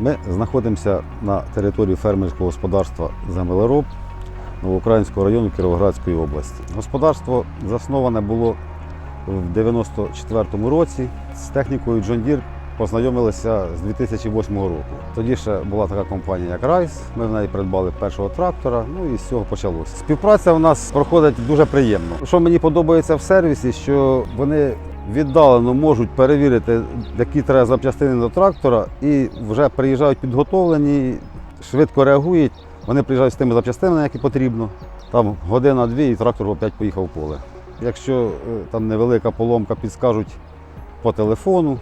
Ми знаходимося на території фермерського господарства Землероб Новоукраїнського району Кіровоградської області. Господарство засноване було в 94-му році. З технікою John Deere познайомилися з 2008 року. Тоді ще була така компанія, як Райс. Ми в неї придбали першого трактора. Ну і з цього почалося. Співпраця в нас проходить дуже приємно. Що мені подобається в сервісі, що вони віддалено можуть перевірити, які треба запчастини до трактора, і вже приїжджають підготовлені, швидко реагують. Вони приїжджають з тими запчастинами, які потрібно. Там година-дві і трактор опять поїхав в поле. Якщо е, там невелика поломка, підскажуть по телефону.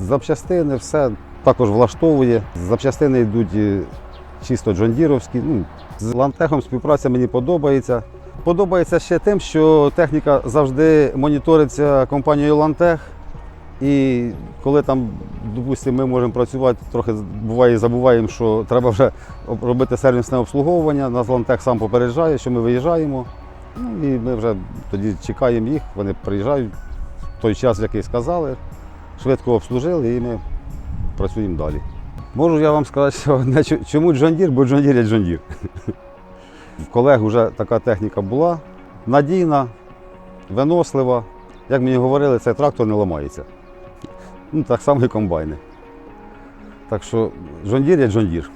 Запчастини все також влаштовує. Запчастини йдуть е, чисто джондіровські. Ну, з лантехом співпраця мені подобається. Подобається ще тим, що техніка завжди моніториться компанією Лантех. І коли там, допустимо, ми можемо працювати, трохи буває забуваємо, що треба вже робити сервісне обслуговування. Нас Лантех сам попереджає, що ми виїжджаємо. Ну і ми вже тоді чекаємо їх, вони приїжджають в той час, який сказали, швидко обслужили і ми працюємо далі. Можу я вам сказати, що чому Deere, бо Deere є John В колег вже така техніка була, надійна, винослива. Як мені говорили, цей трактор не ламається. Ну, так само і комбайни. Так що джондір є Deere.